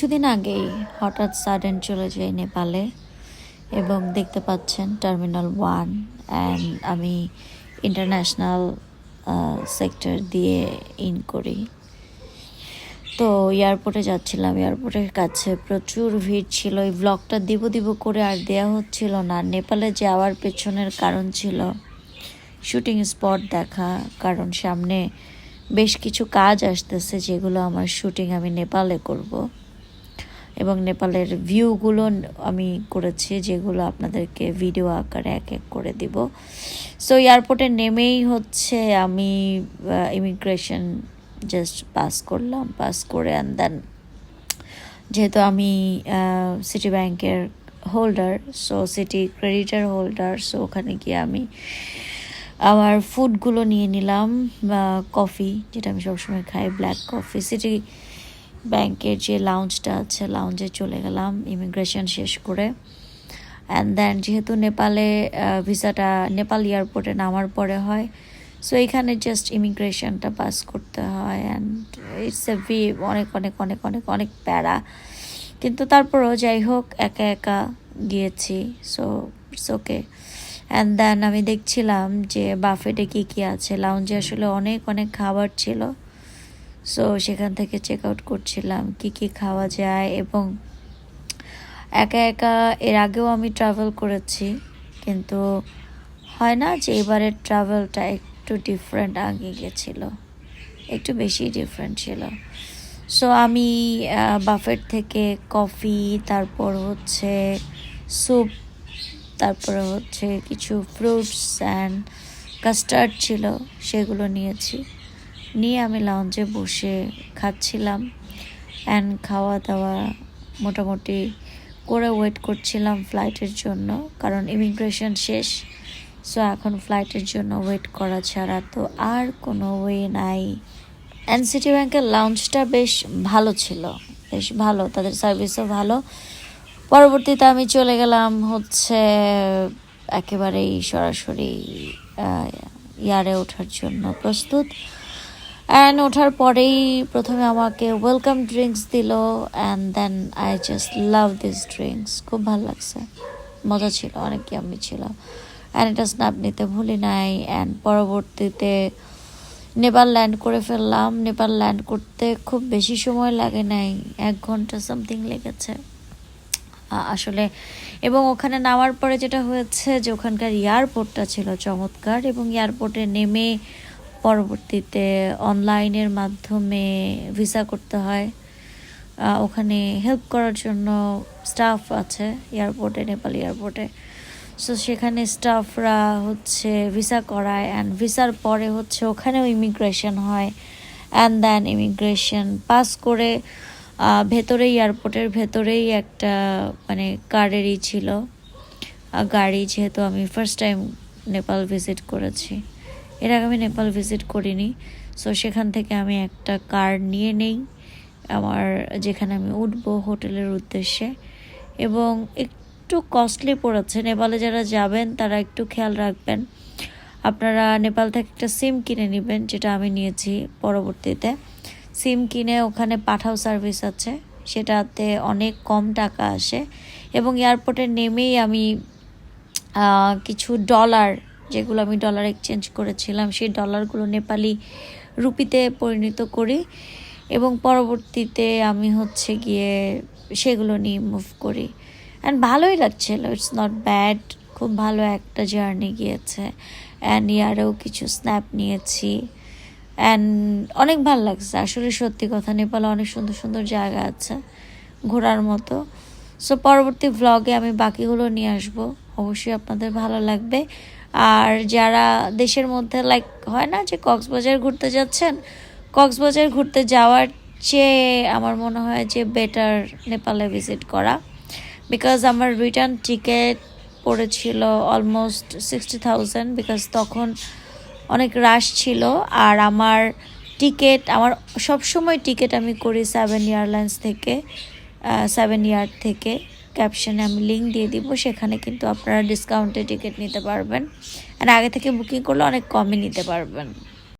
কিছুদিন আগেই হঠাৎ সাডেন চলে যাই নেপালে এবং দেখতে পাচ্ছেন টার্মিনাল ওয়ান অ্যান্ড আমি ইন্টারন্যাশনাল সেক্টর দিয়ে ইন করি। তো এয়ারপোর্টে যাচ্ছিলাম, এয়ারপোর্টের কাছে প্রচুর ভিড় ছিল। এই ব্লগটা দিব দিব করে আর দেয়া হচ্ছিল না। নেপালে যাওয়ার পেছনের কারণ ছিল শুটিং স্পট দেখা, কারণ সামনে বেশ কিছু কাজ আসতেছে যেগুলো আমার শুটিং আমি নেপালে করব। এবং নেপালের ভিউগুলো আমি করেছি, যেগুলো আপনাদেরকে ভিডিও আকারে এক এক করে দিব। সো এয়ারপোর্টে নেমেই হচ্ছে আমি ইমিগ্রেশন জাস্ট পাস করলাম পাস করে অ্যান্ড দেন যেহেতু আমি সিটি ব্যাংকের হোল্ডার সো সিটি ক্রেডিটার হোল্ডার সো ওখানে গিয়ে আমি আমার ফুডগুলো নিয়ে নিলাম কফি যেটা আমি সবসময় খাই ব্ল্যাক কফি সিটি ব্যাংকের যে লাউঞ্জটা আছে লাউঞ্জে চলে গেলাম ইমিগ্রেশন শেষ করে। অ্যান্ড দেন যেহেতু নেপালে ভিসাটা নেপাল এয়ারপোর্টে নামার পরে হয় সো এখানে জাস্ট ইমিগ্রেশনটা পাস করতে হয়। অ্যান্ড ইটস এ ভি অনেক অনেক অনেক অনেক অনেক প্যারা। কিন্তু তারপরও যাই হোক, একা একা গিয়েছি so it's okay and then আমি দেখছিলাম যে বাফেটে কী কী আছে। লাউঞ্জে আসলে অনেক অনেক খাবার ছিল। সো সেখান থেকে চেক আউট করছিলাম কি কি খাওয়া যায় এবং একা একা এর আগেও আমি ট্রাভেল করেছি, কিন্তু হয় না যে এবারের ট্রাভেলটা একটু ডিফারেন্ট আগে গেছিল, একটু বেশি ডিফারেন্ট ছিল। সো আমি বাফেট থেকে কফি তারপর হচ্ছে স্যুপ তারপরে হচ্ছে কিছু ফ্রুটস অ্যান্ড কাস্টার্ড ছিল, সেগুলো নিয়েছি। নিয়ে আমি লাউঞ্জে বসে খাচ্ছিলাম অ্যান্ড খাওয়া দাওয়া মোটামুটি করে ওয়েট করছিলাম ফ্লাইটের জন্য কারণ ইমিগ্রেশন শেষ সো এখন ফ্লাইটের জন্য ওয়েট করা ছাড়া তো আর কোনো ওয়ে নাই। অ্যান্ড সিটি ব্যাংকের লাউঞ্জটা বেশ ভালো ছিল, বেশ ভালো, তাদের সার্ভিসও ভালো। পরবর্তীতে আমি চলে গেলাম হচ্ছে একেবারেই সরাসরি ইয়ারে ওঠার জন্য প্রস্তুত। অ্যান্ড ওঠার পরেই প্রথমে আমাকে ওয়েলকাম ড্রিঙ্কস দিল and then I just love this drinks খুব ভালো লাগছে। মজা ছিল, অনেক আমি ছিল। অ্যান্ড এটা স্ন্যাপ নিতে ভুলি নাই অ্যান্ড পরবর্তীতে নেপাল ল্যান্ড করে ফেললাম। নেপাল ল্যান্ড করতে খুব বেশি সময় লাগে নাই, এক ঘণ্টা সামথিং লেগেছে। আসলে, এবং ওখানে নামার পরে যেটা হয়েছে যে ওখানকার এয়ারপোর্টটা ছিল চমৎকার, এবং এয়ারপোর্টে নেমে পরবর্তীতে অনলাইনের মাধ্যমে ভিসা করতে হয়। ওখানে হেল্প করার জন্য স্টাফ আছে এয়ারপোর্টে নেপাল এয়ারপোর্টে সো সেখানে স্টাফরা হচ্ছে ভিসা করায় অ্যান্ড ভিসার পরে হচ্ছে ওখানেও ইমিগ্রেশন হয় অ্যান্ড দেন ইমিগ্রেশন পাস করে ভেতরেই এয়ারপোর্টের ভেতরেই একটা মানে কারেরই ছিল। গাড়ি যেহেতু আমি ফার্স্ট টাইম নেপাল ভিজিট করেছি। এর আগে আমি নেপাল ভিজিট করিনি। সো সেখান থেকে আমি একটা কার নিয়ে নেই। আমার, যেখানে আমি উঠব হোটেলের উদ্দেশ্যে। এবং একটু কস্টলি পড়েছে। নেপালে যারা যাবেন, তারা একটু খেয়াল রাখবেন। আপনারা নেপাল থেকে একটা সিম কিনে নেবেন, যেটা আমি নিয়েছি পরবর্তীতে। সিম কিনে ওখানে পাঠাও সার্ভিস আছে। সেটাতে অনেক কম টাকা আসে। এবং এয়ারপোর্টে নেমেই আমি কিছু ডলার যেগুলো আমি ডলার এক্সচেঞ্জ করেছিলাম, সেই ডলারগুলো নেপালি রুপিতে পরিণত করি এবং পরবর্তীতে আমি হচ্ছে গিয়ে সেগুলো নিয়ে মুভ করি। অ্যান্ড ভালোই লাগছিল ইটস নট ব্যাড খুব ভালো একটা জার্নি গিয়েছে। অ্যান্ড ইয়ারেও কিছু স্ন্যাপ নিয়েছি। অ্যান্ড অনেক ভালো লাগছে, আসলে সত্যি কথা, নেপালে অনেক সুন্দর সুন্দর জায়গা আছে ঘোরার মতো। সো পরবর্তী ভ্লগে আমি বাকিগুলো নিয়ে আসব, অবশ্যই আপনাদের ভালো লাগবে। আর যারা দেশের মধ্যে লাইক হয় না যে কক্সবাজার ঘুরতে যাচ্ছেন, কক্সবাজার ঘুরতে যাওয়ার চেয়ে আমার মনে হয় যে বেটার নেপালে ভিজিট করা। বিকজ আমার রিটার্ন টিকিট পড়েছিল অলমোস্ট সিক্সটি থাউজেন্ড বিকজ তখন অনেক রাশ ছিল। আর আমার টিকিট আমার সবসময় টিকিট আমি করি সেভেন এয়ারলাইন্স থেকে সেভেন ইয়ার থেকে। ক্যাপশনে আমি লিঙ্ক দিয়ে দিব, সেখানে কিন্তু আপনারা ডিসকাউন্টে টিকিট নিতে পারবেন। আর আগে থেকে বুকিং করলে অনেক কমই নিতে পারবেন।